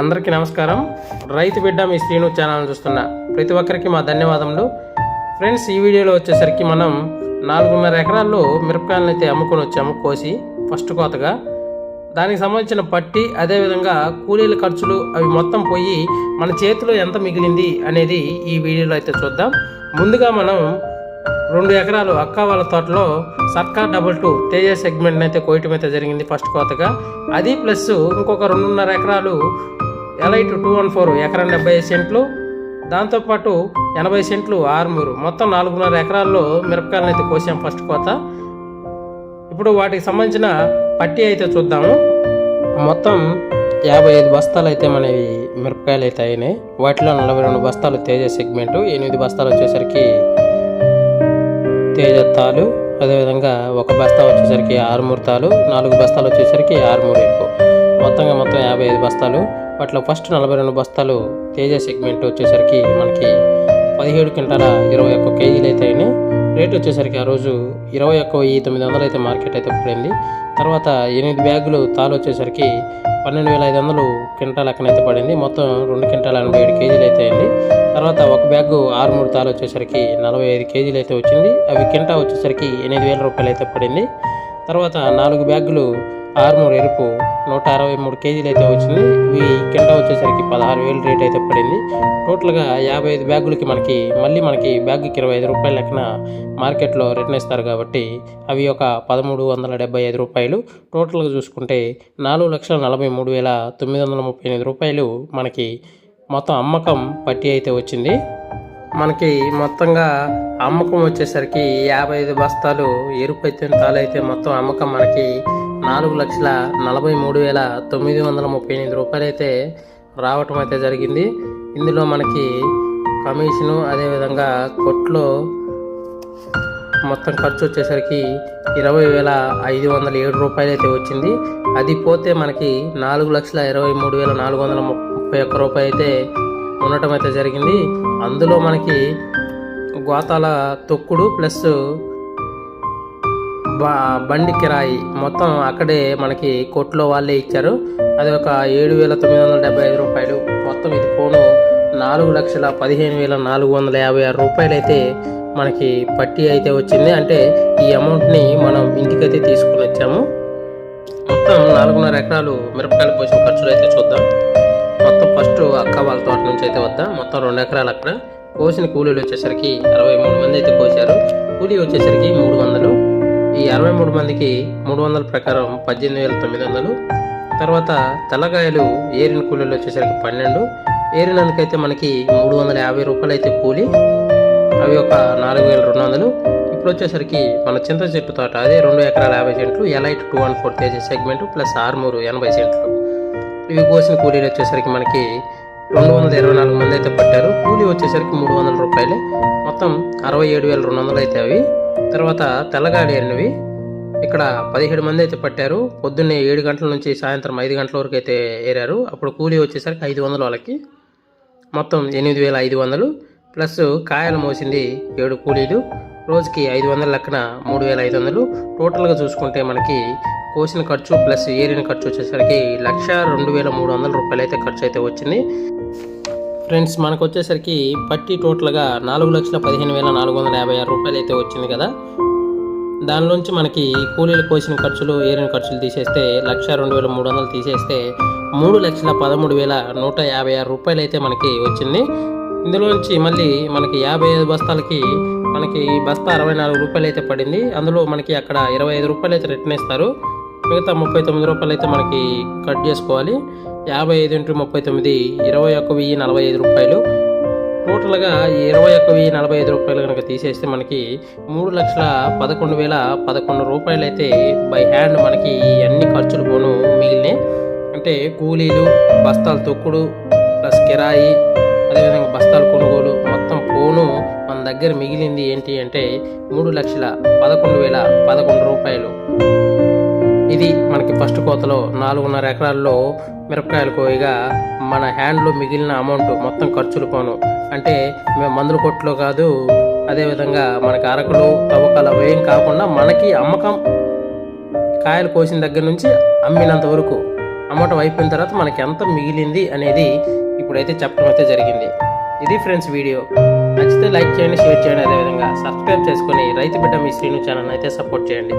అందరికీ నమస్కారం. రైతు బిడ్డ మీ శ్రీను ఛానల్ చూస్తున్న ప్రతి ఒక్కరికి మా ధన్యవాదములు. ఫ్రెండ్స్ ఈ వీడియోలో వచ్చేసరికి మనం నాలుగున్నర ఎకరాల్లో మిరపకాయలను అయితే అమ్ముకొని వచ్చాము కోసి ఫస్ట్ కోతగా. దానికి సంబంధించిన పట్టి అదేవిధంగా కూలీల ఖర్చులు అవి మొత్తం పోయి మన చేతిలో ఎంత మిగిలింది అనేది ఈ వీడియోలో అయితే చూద్దాం. ముందుగా మనం రెండు ఎకరాలు అక్క వాళ్ళ తోటలో సర్కార్ డబుల్ టూ తేజ సెగ్మెంట్ అయితే కోయటం అయితే జరిగింది ఫస్ట్ కోతగా. అది ప్లస్ ఇంకొక రెండున్నర ఎకరాలు ఎలైట్ టూ వన్ ఫోర్ ఎకరం డెబ్బై ఐదు సెంట్లు. దాంతోపాటు ఎనభై సెంట్లు ఆరుమూరు. మొత్తం నాలుగున్నర ఎకరాల్లో మిరపకాయలను అయితే కోసాం ఫస్ట్ కోత. ఇప్పుడు వాటికి సంబంధించిన పట్టి అయితే చూద్దాము. మొత్తం యాభై ఐదు బస్తాలు అయితే మనవి మిరపకాయలు అయితే అయినాయి. వాటిలో నలభై రెండు బస్తాలు తేజ సెగ్మెంట్ ఎనిమిది బస్తాలు వచ్చేసరికి తేజ తాలు అదేవిధంగా ఒక బస్తా వచ్చేసరికి ఆరుమూరు తాలు నాలుగు బస్తాలు వచ్చేసరికి ఆరుమూరు ఎక్కువ. యాభై ఐదు బస్తాలు వాటిలో ఫస్ట్ నలభై రెండు బస్తాలు తేజ సెగ్మెంట్ వచ్చేసరికి మనకి పదిహేడు క్వింటాల ఇరవై ఒక్క కేజీలు అయితే అయినాయి. రేట్ వచ్చేసరికి ఆ రోజు ఇరవై ఒక్క వెయ్యి తొమ్మిది వందలు అయితే మార్కెట్ అయితే పడింది. తర్వాత ఎనిమిది బ్యాగులు తాలు వచ్చేసరికి పన్నెండు వేల ఐదు వందలు క్వింటాల్ లెక్కనైతే పడింది. మొత్తం రెండు క్వింటాల ఎనభై ఏడు కేజీలు అయితే అయింది. తర్వాత ఒక బ్యాగ్ ఆరు మూడు తాలు వచ్చేసరికి నలభై ఐదు కేజీలు అయితే వచ్చింది. అవి కింటా వచ్చేసరికి ఎనిమిది వేల రూపాయలు అయితే పడింది. తర్వాత నాలుగు బ్యాగులు ఆర్మూర్ ఎరుపు నూట అరవై మూడు కేజీలు అయితే వచ్చింది. ఇవి కింద వచ్చేసరికి పదహారు వేలు రేట్ అయితే పడింది. టోటల్గా యాభై ఐదు బ్యాగులకి మనకి మళ్ళీ మనకి బ్యాగ్కి ఇరవై ఐదు రూపాయల లెక్కన మార్కెట్లో రిటర్న్ ఇస్తారు కాబట్టి అవి ఒక పదమూడు వందల డెబ్బై ఐదు రూపాయలు. టోటల్గా చూసుకుంటే నాలుగు లక్షల నలభై మూడు వేల తొమ్మిది వందల ముప్పై ఎనిమిది రూపాయలు మనకి మొత్తం అమ్మకం పట్టి అయితే వచ్చింది. మనకి మొత్తంగా అమ్మకం వచ్చేసరికి యాభై ఐదు బస్తాలు ఎరుపు అయితే తాలైతే మొత్తం అమ్మకం మనకి నాలుగు లక్షల నలభై మూడు వేల తొమ్మిది వందల ముప్పై ఎనిమిది రూపాయలు అయితే రావటం అయితే జరిగింది. ఇందులో మనకి కమిషను అదేవిధంగా కొట్లో మొత్తం ఖర్చు వచ్చేసరికి ఇరవై వేల ఐదు వందల ఏడు రూపాయలు అయితే వచ్చింది. అది పోతే మనకి నాలుగు లక్షల ఇరవై మూడు వేల నాలుగు వందల ముప్పై ఒక్క రూపాయి అయితే ఉండటం అయితే జరిగింది. అందులో మనకి గోతాల తొక్కుడు ప్లస్ బండి కిరాయి మొత్తం అక్కడే మనకి కొట్లో వాళ్ళే ఇచ్చారు. అది ఒక ఏడు వేల తొమ్మిది వందల డెబ్బై ఐదు రూపాయలు. మొత్తం ఇది ఫోను నాలుగు లక్షల పదిహేను వేల నాలుగు వందల యాభై ఆరు రూపాయలు అయితే మనకి పట్టి అయితే వచ్చింది. అంటే ఈ అమౌంట్ని మనం ఇంటికైతే తీసుకుని వచ్చాము. మొత్తం నాలుగున్నర ఎకరాలు మిరపకాయలు పోసిన ఖర్చులు అయితే చూద్దాం. మొత్తం ఫస్ట్ అక్క వాళ్ళ తోట నుంచి అయితే వద్దాం. మొత్తం రెండు ఎకరాలు అక్కడ. కోసిన కూలీలు వచ్చేసరికి అరవై మూడు మంది అయితే కోసారు కూలీ వచ్చేసరికి మూడు వందలు. ఈ అరవై మూడు మందికి మూడు వందల ప్రకారం పద్దెనిమిది వేల తొమ్మిది వందలు. తర్వాత తెల్లగాయలు ఏరిన కూలీలు వచ్చేసరికి పన్నెండు. ఏరినందుకైతే మనకి మూడు వందల యాభై రూపాయలు అయితే కూలి అవి ఒక నాలుగు వేల రెండు వందలు. ఇప్పుడు వచ్చేసరికి మన చింత చెట్టు తోట అదే రెండు ఎకరాల యాభై సెంట్లు elite two one four KG segment plus Armoor ఎనభై సెంట్లు. ఇవి కోసిన కూలీలు వచ్చేసరికి మనకి రెండు వందల ఇరవై నాలుగు మంది అయితే పట్టారు. కూలీ వచ్చేసరికి మూడు వందల రూపాయలే. మొత్తం అరవై ఏడు వేల రెండు వందలు అయితే అవి. తర్వాత తెల్లగాడి అన్నవి ఇక్కడ పదిహేడు మంది అయితే పట్టారు. పొద్దున్నే ఏడు గంటల నుంచి సాయంత్రం ఐదు గంటల వరకు అయితే ఏరారు. అప్పుడు కూలీ వచ్చేసరికి ఐదు వందలు వాళ్ళకి. మొత్తం ఎనిమిది వేల ఐదు వందలు. ప్లస్ కాయలు మోసింది ఏడు కూలీలు. రోజుకి ఐదు వందల లెక్కన మూడు వేల ఐదు వందలు. టోటల్గా చూసుకుంటే మనకి కోసిన ఖర్చు ప్లస్ ఏరిన ఖర్చు వచ్చేసరికి లక్ష రెండు వేల మూడు వందల రూపాయలు అయితే ఖర్చు అయితే వచ్చింది. ఫ్రెండ్స్ మనకు వచ్చేసరికి పట్టి టోటల్గా నాలుగు లక్షల పదిహేను వేల నాలుగు వందల యాభై ఆరు రూపాయలు అయితే వచ్చింది కదా. దానిలోంచి మనకి కూలీలు కోసిన ఖర్చులు ఏరిన ఖర్చులు తీసేస్తే లక్ష రెండు వేల మూడు వందలు తీసేస్తే మూడు లక్షల పదమూడు వేల నూట యాభై ఆరు రూపాయలు అయితే మనకి వచ్చింది. ఇందులోంచి మళ్ళీ మనకి యాభై ఐదు బస్తాలకి మనకి బస్తా అరవై నాలుగు రూపాయలు అయితే పడింది. అందులో మనకి అక్కడ ఇరవై ఐదు రూపాయలు అయితే రిటర్న్ ఇస్తారు. మిగతా ముప్పై తొమ్మిది రూపాయలు అయితే మనకి కట్ చేసుకోవాలి. యాభై ఐదు ఇంటూ ముప్పై తొమ్మిది ఇరవై ఒక్క వెయ్యి నలభై ఐదు రూపాయలు. టోటల్గా ఇరవై ఒక్క వెయ్యి నలభై ఐదు రూపాయలు కనుక తీసేస్తే మనకి మూడు లక్షల పదకొండు వేల పదకొండు రూపాయలు అయితే బై హ్యాండ్ మనకి అన్ని ఖర్చులు పోను మిగిలినాయి. అంటే కూలీలు బస్తాల తొక్కుడు ప్లస్ కిరాయి అదేవిధంగా బస్తాలు కొనుగోలు మొత్తం పోను మన దగ్గర మిగిలింది ఏంటి అంటే మూడు లక్షల పదకొండు వేల పదకొండు రూపాయలు. ఇది మనకి ఫస్ట్ కోతలో నాలుగున్నర ఎకరాల్లో మిరపకాయలు కోయగా మన హ్యాండ్లో మిగిలిన అమౌంట్ మొత్తం ఖర్చులు పోను. అంటే మేము మందుల కొట్లో కాదు అదేవిధంగా మనకి అరకులు తవ్వకాలు అవేం కాకుండా మనకి అమ్మకం. కాయలు కోసిన దగ్గర నుంచి అమ్మినంత వరకు అమ్మటం అయిపోయిన తర్వాత మనకి ఎంత మిగిలింది అనేది ఇప్పుడైతే చెప్పడం అయితే జరిగింది. ఇది ఫ్రెండ్స్ వీడియో. నచ్చితే లైక్ చేయండి షేర్ చేయండి. అదేవిధంగా సబ్స్క్రైబ్ చేసుకుని రైతు బిడ్డ మీ శ్రీను ఛానల్ అయితే సపోర్ట్ చేయండి.